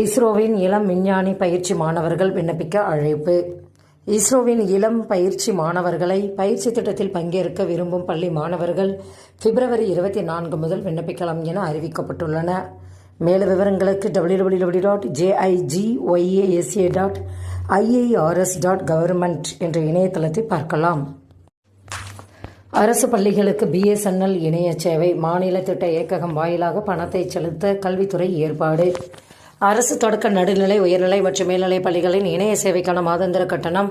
இஸ்ரோவின் இளம் விஞ்ஞானி பயிற்சி மாணவர்கள் விண்ணப்பிக்க அழைப்பு. இஸ்ரோவின் இளம் பயிற்சி மாணவர்களை பயிற்சி திட்டத்தில் பங்கேற்க விரும்பும் பள்ளி மாணவர்கள் பிப்ரவரி இருபத்தி நான்கு முதல் விண்ணப்பிக்கலாம் என அறிவிக்கப்பட்டுள்ளன. மேலும் விவரங்களுக்கு W W dot JIGYASA dot IARS dot government என்ற இணையதளத்தை பார்க்கலாம். அரசு பள்ளிகளுக்கு பிஎஸ்என்எல் இணைய சேவை மாநில திட்ட இயக்ககம் வாயிலாக பணத்தை செலுத்த கல்வித்துறை ஏற்பாடு. அரசு தொடக்க நடுநிலை உயர்நிலை மற்றும் மேல்நிலை பள்ளிகளின் இணைய சேவைக்கான மாதாந்திர கட்டணம்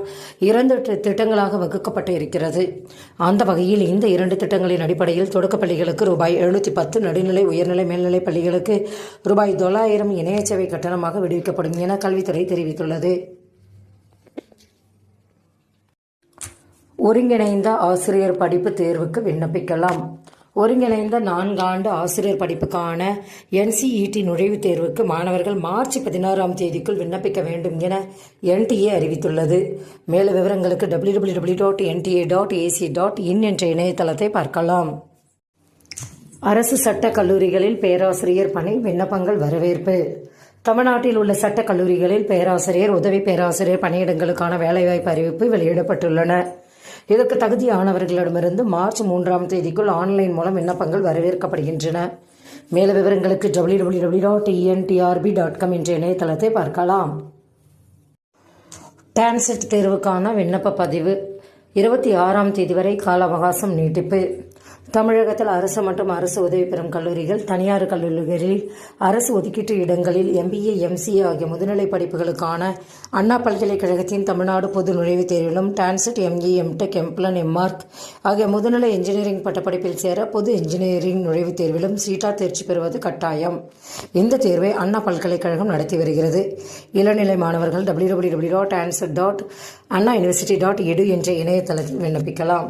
இரண்டு திட்டங்களாக வகுக்கப்பட்டு இருக்கிறது. அந்த வகையில் இந்த இரண்டு திட்டங்களின் அடிப்படையில் தொடக்க பள்ளிகளுக்கு ரூபாய் எழுநூற்றி பத்து நடுநிலை உயர்நிலை மேல்நிலை பள்ளிகளுக்கு ரூபாய் தொள்ளாயிரம் இணைய சேவை கட்டணமாக விடுவிக்கப்படும் என கல்வித்துறை தெரிவித்துள்ளது. ஒருங்கிணைந்த ஆசிரியர் படிப்பு தேர்வுக்கு விண்ணப்பிக்கலாம். ஒருங்கிணைந்த நான்காண்டு ஆசிரியர் படிப்புக்கான என்சிஇடி நுழைவுத் தேர்வுக்கு மாணவர்கள் மார்ச் பதினாறாம் தேதிக்குள் விண்ணப்பிக்க வேண்டும் என என்டிஏ அறிவித்துள்ளது. மேலும் விவரங்களுக்கு W W W dot NTA dot AC dot in என்ற இணையதளத்தை பார்க்கலாம். அரசு சட்டக் கல்லூரிகளில் பேராசிரியர் பணி விண்ணப்பங்கள் வரவேற்பு. தமிழ்நாட்டில் உள்ள சட்டக் கல்லூரிகளில் பேராசிரியர் உதவி பேராசிரியர் பணியிடங்களுக்கான வேலைவாய்ப்பு அறிவிப்பு வெளியிடப்பட்டுள்ளன. இதற்கு தகுதியானவர்களிடமிருந்து மார்ச் மூன்றாம் தேதிக்குள் ஆன்லைன் மூலம் விண்ணப்பங்கள் வரவேற்கப்படுகின்றன. மேல விவரங்களுக்கு W W W dot ENTRP dot com என்ற இணையதளத்தை பார்க்கலாம். டான்செட் தேர்வுக்கான விண்ணப்ப பதிவு இருபத்தி ஆறாம் தேதி வரை கால அவகாசம் நீட்டிப்பு. தமிழகத்தில் அரசு மற்றும் அரசு உதவி பெறும் கல்லூரிகள் தனியார் கல்லூரிகளில் அரசு ஒதுக்கீட்டு இடங்களில் எம்பிஏ எம்சிஏ ஆகிய முதுநிலை படிப்புகளுக்கான அண்ணா பல்கலைக்கழகத்தின் தமிழ்நாடு பொது நுழைவுத் தேர்விலும் TANCET ME MTech MPlan MArch ஆகிய முதுநிலை இன்ஜினியரிங் பட்டப்படிப்பில் சேர பொது இன்ஜினியரிங் நுழைவுத் தேர்விலும் சீட்டா தேர்ச்சி பெறுவது கட்டாயம். இந்த தேர்வை அண்ணா பல்கலைக்கழகம் நடத்தி வருகிறது. இளநிலை மாணவர்கள் W W W dot TANCET dot Anna university dot edu என்ற இணையதளத்தில் விண்ணப்பிக்கலாம்.